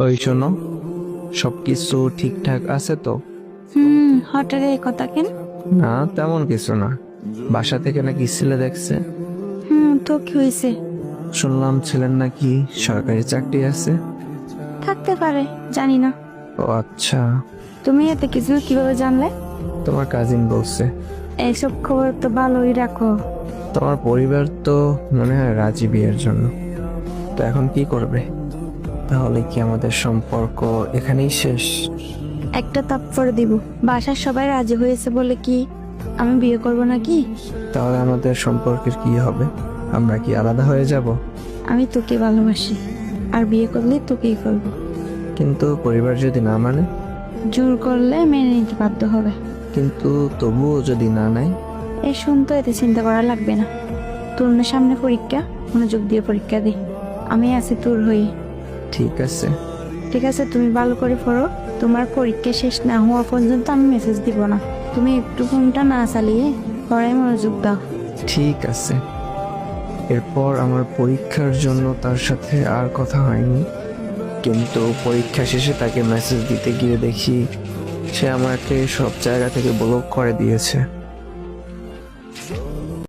ওই শোনো সবকিছু ঠিকঠাক আছে তো? হুম হঠাৎ এই কথা কেন? না তেমন কিছু না। বাসা থেকে নাকি ছেলে দেখছে। হুম তো কি হয়েছে? শুনলাম ছেলের নাকি সরকারি চাকরি আছে। থাকতে পারে জানি না। ও আচ্ছা। তুমি এত কিছু কীভাবে জানলে? তোমার কাজিন বলছে। এইসব খবর তো ভালোই রাখো। তোমার পরিবার তো মনে হয় রাজি বিয়ের জন্য। তো এখন কি করবে? তাহলে কি আমাদের সম্পর্ক এখানেই শেষ? একটা তাপ করে দিব। বাসার সবাই রাজি হয়েছে বলে কি আমি বিয়ে করব নাকি? তাহলে আমাদের সম্পর্কের কি হবে? আমরা কি আলাদা হয়ে যাব? আমি তোকে ভালোবাসি। আর বিয়ে করলে তোকেই করব। কিন্তু পরিবার যদি না মানে? জোর করলে মেনে নিতে বাধ্য হবে। কিন্তু তবুও যদি না নেয়? এই শুনতো এতে চিন্তা করা লাগবে না। তোর সামনে পরীক্ষা মনোযোগ দিয়ে পরীক্ষা দে। আমি আছি তোর হয়ে। ঠিক আছে। ঠিক আছে তুমি ভালো করে পড়ো। তোমার পরীক্ষা শেষ না হওয়া পর্যন্ত আমি মেসেজ দিব না। তুমি একটু ফোনটা না চালিয়ে পড়ায় মনোযোগ দাও। ঠিক আছে। এরপর আমার পরীক্ষার জন্য তার সাথে আর কথা হয়নি। কিন্তু পরীক্ষা শেষে তাকে মেসেজ দিতে গিয়ে দেখি সে আমাকে সব জায়গা থেকে ব্লক করে দিয়েছে।